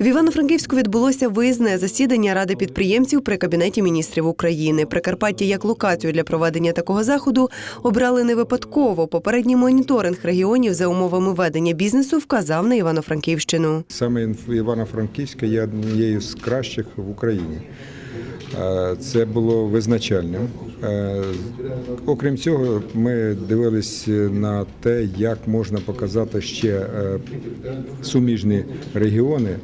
В Івано-Франківську відбулося виїзне засідання Ради підприємців при Кабінеті міністрів України. Прикарпаття як локацію для проведення такого заходу обрали не випадково. Попередній моніторинг регіонів за умовами ведення бізнесу вказав на Івано-Франківщину. Саме Івано-Франківська є однією з кращих в Україні. Е, Це було визначальним. Е, Окрім цього, ми дивились на те, як можна показати ще е, суміжні регіони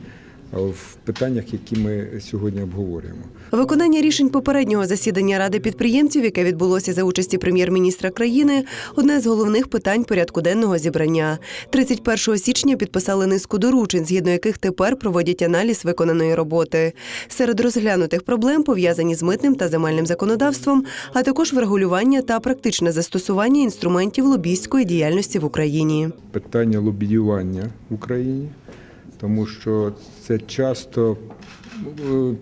в питаннях, які ми сьогодні обговорюємо. Виконання рішень попереднього засідання Ради підприємців, яке відбулося за участі прем'єр-міністра країни, одне з головних питань порядку денного зібрання. 31 січня підписали низку доручень, згідно яких тепер проводять аналіз виконаної роботи. Серед розглянутих проблем пов'язані з митним та земельним законодавством, а також врегулювання та практичне застосування інструментів лобійської діяльності в Україні. питання лобіювання в Україні, тому що це часто е,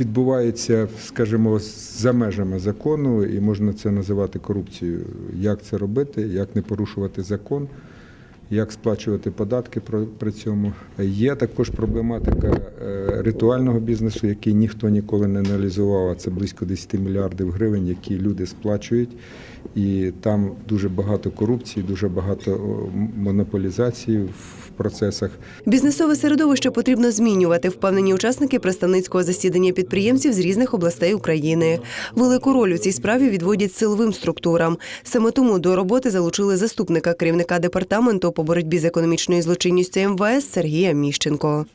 відбувається, скажімо, за межами закону, і можна це називати корупцією. Як це робити, як не порушувати закон. Як сплачувати податки при цьому є також проблематика е, ритуального бізнесу, який ніхто ніколи не аналізував. Це близько 10 мільярдів гривень, які люди сплачують, і там дуже багато корупції, дуже багато монополізації в процесах. Бізнесове середовище потрібно змінювати, впевнені учасники представницького засідання підприємців з різних областей України. Велику роль у цій справі відводять силовим структурам. Саме тому до роботи залучили заступника керівника департаменту боротьбі з економічною злочинністю МВС Сергія Міщенко.